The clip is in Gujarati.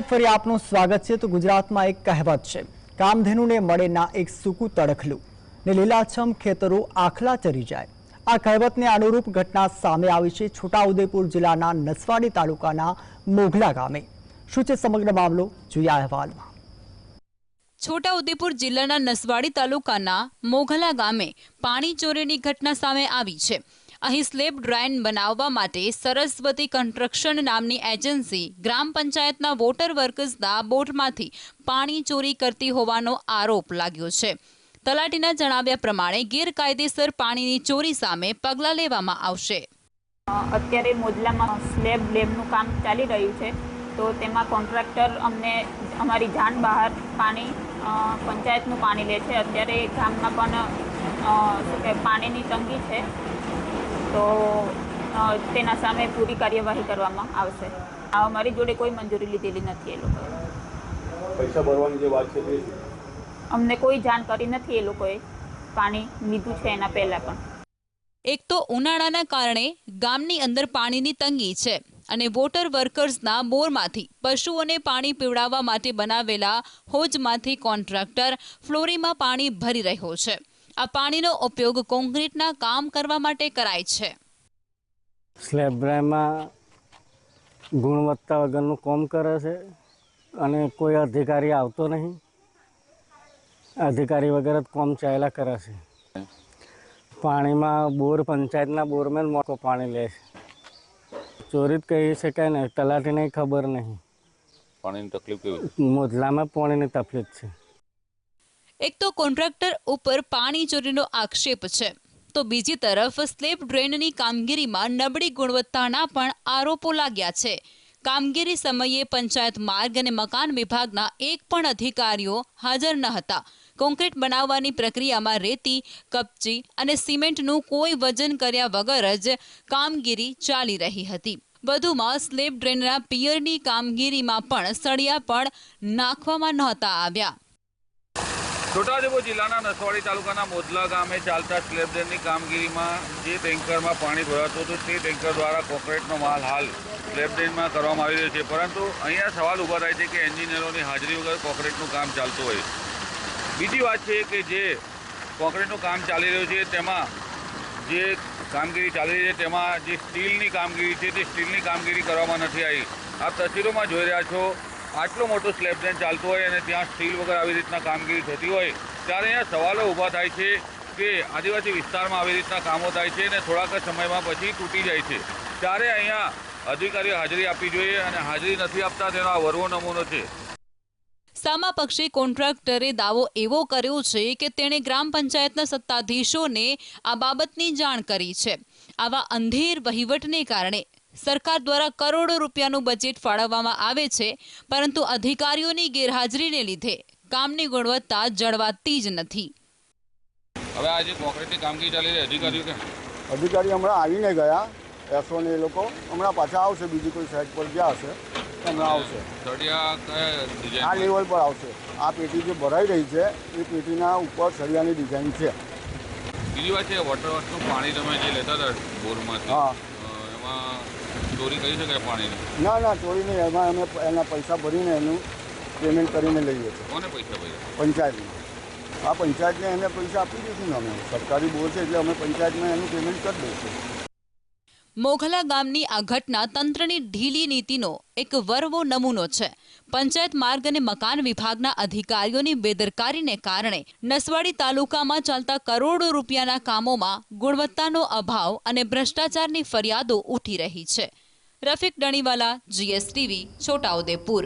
ફરી આપનું સ્વાગત છે. તો ગુજરાતમાં એક કહેવત છે, કામધેનુને મળે ના એક સૂકું તડખલું. ને લીલાછમ ખેતરો આખલા ચરી જાય. આ કહેવતને અનુરૂપ ઘટના સામે આવી છે છોટાઉદેપુર જિલ્લાના નસવાડી તાલુકાના મોઘલા ગામે. શું છે સમગ્ર મામલો? જોઈએ અહેવાલમાં. છોટાઉદેપુર જિલ્લાના નસવાડી તાલુકાના મોઘલા ગામે પાણી ચોરીની ઘટના સામે આવી છે. અહીં સ્લેબ ડ્રાઇન બનાવવા માટે સરસ્વતી કન્સ્ટ્રક્શન નામની એજન્સી ગ્રામ પંચાયતના વોટર વર્કર્સના બોટમાંથી પાણી ચોરી કરતી હોવાનો આરોપ લાગ્યો છે. તલાટીના જણાવ્યા પ્રમાણે ગેરકાયદેસર પાણીની ચોરી સામે પગલાં લેવામાં આવશે. અત્યારે મોજલામાં સ્લેબ લેબનું કામ ચાલી રહ્યું છે. તો તેમાં કોન્ટ્રાક્ટર અમને અમારી જાન બહાર પાણી પંચાયતનું પાણી લે છે. અત્યારે ગામમાં પણ શું કે, પાણીની તંગી છે. તો તેના સામે પૂરી કાર્યવાહી કરવામાં આવશે. અમારી જોડે કોઈ મંજૂરી લીધેલી નથી એ લોકોએ. પૈસા ભરવાની જે વાત છે તે? અમને કોઈ જાણ કરી નથી એ લોકોએ. પાણી લીધું છે એના પહેલાં પણ. એક તો ઉનાળાના કારણે ગામની અંદર પાણીની તંગી છે અને વોટર વર્કર્સના બોરમાંથી પશુઓને પાણી પીવડાવવા માટે બનાવેલા હોજમાંથી કોન્ટ્રાક્ટર ફ્લોરીમાં પાણી ભરી રહ્યો છે. આ પાણીનો ઉપયોગ કોન્ક્રીટના કામ કરવા માટે કરાય છે. સ્લેબ ડ્રાઈવમાં ગુણવત્તા વગરનું કામ કરે છે અને કોઈ અધિકારી આવતો નહીં. અધિકારી વગર જ કામ ચાલ્યા કરે છે. પાણીમાં બોર પંચાયતના બોરમાં મોટો પાણી લે છે. ચોરી જ કહી શકાય ને તલાટીને ખબર નહીં. પાણીની તકલીફ કેવી? મોજલામાં પાણીની તકલીફ છે. એક તો કોન્ટ્રાક્ટર ઉપર પાણી ચોરીનો આક્ષેપ છે. તો બીજી તરફ સ્લેબ ડ્રેનની કામગીરીમાં નબળી ગુણવત્તાના પણ આરોપો લાગ્યા છે. કામગીરી સમયે પંચાયત માર્ગ અને મકાન વિભાગના એક પણ અધિકારીઓ હાજર ન હતા. કોન્ક્રીટ બનાવવાની પ્રક્રિયામાં રેતી, કપચી અને સિમેન્ટનું કોઈ વજન કર્યા વગર જ કામગીરી ચાલી રહી હતી. વધુમાં સ્લેબ ડ્રેનના પિયરની કામગીરીમાં પણ સળિયા પણ નાખવામાં નહોતા આવ્યા. છોટાઉદેપુર જિલ્લાના નસવાડી તાલુકાના મોદલા ગામે ચાલતા સ્લેબ ડેમની કામગીરીમાં જે ટેન્કરમાં પાણી ભરાતું હતું તે ટેન્કર દ્વારા કોન્ક્રીટનો માલ હાલ સ્લેબડેનમાં કરવામાં આવી રહ્યો છે. પરંતુ અહીંયા સવાલ ઊભા થાય છે કે એન્જિનિયરોની હાજરી વગર કોન્ક્રીટનું કામ ચાલતું હોય. બીજી વાત છે કે જે કોન્ક્રીટનું કામ ચાલી રહ્યું છે તેમાં જે કામગીરી ચાલી રહી છે તેમાં જે સ્ટીલની કામગીરી છે તે સ્ટીલની કામગીરી કરવામાં નથી આવી. આપ તસવીરોમાં જોઈ રહ્યા છો આટલો મોટો સ્લેબ ડેન ચાલતો હોય અને ત્યાં સ્ટીલ વગર આવી રીતના કામગીરી થતી હોય, ત્યારે અહીંયા સવાલો ઊભા થાય છે કે આદિવાસી વિસ્તારમાં આવી રીતના કામો થાય છે અને થોડાક સમયમાં પછી તૂટી જાય છે. ત્યારે અહીંયા અધિકારીઓ હાજરી આપવી જોઈએ અને હાજરી નથી આપતા તેનો આ વરવો નમૂનો છે. સામા પક્ષી કોન્ટ્રાક્ટરે દાવો એવો કર્યો છે કે તેણે ગ્રામ પંચાયતના સત્તાધીશોને આ બાબતની જાણ કરી છે. આવા અંધેર વહીવટને કારણે સરકાર દ્વારા કરોડો રૂપિયાનું બજેટ ફાળવવામાં આવે છે પરંતુ અધિકારીઓની ગેરહાજરીને લીધે કામની ગુણવત્તા જળવાતી જ નથી. હવે આજે જે કોન્ક્રીટની કામગીરી ચાલી રહી અધિકારીઓ કે અધિકારી હમણાં આવીને ગયા એસો ને એ લોકો હમણાં પાછા આવશે બીજી કોઈ સાઈડ પર ગયા હશે હમણાં આવશે. આ લેવલ પર આવશે. આ પેટી જે ભરાઈ રહી છે એ પેટીના ઉપર સળિયાની ડિઝાઇન છે. બીજી વાત છે વોટર વર્કનું પાણી તમે જે લેતા હતા બોરમાંથી હા. એમાં ચોરી કરી શકાય પાણીની? ના ના ચોરી નહીં. એમાં અમે એના પૈસા ભરીને એનું પેમેન્ટ કરીને લઈએ છીએ. કોને પૈસા પૈસા પંચાયતમાં આ પંચાયતને એને પૈસા આપી દઈશું ને અમે. સરકારી બોર છે એટલે અમે પંચાયતમાં એનું પેમેન્ટ કરી દઈશું મોઘલા ગામની આ ઘટના તંત્રની ઢીલી નીતિનો એક વરવો નમૂનો છે. પંચાયત માર્ગ અને મકાન વિભાગના અધિકારીઓની બેદરકારીને કારણે નસવાડી તાલુકામાં ચાલતા કરોડો રૂપિયાના કામોમાં ગુણવત્તાનો અભાવ અને ભ્રષ્ટાચારની ફરિયાદો ઉઠી રહી છે. રફીક ડણીવાલા જીએસટીવી છોટાઉદેપુર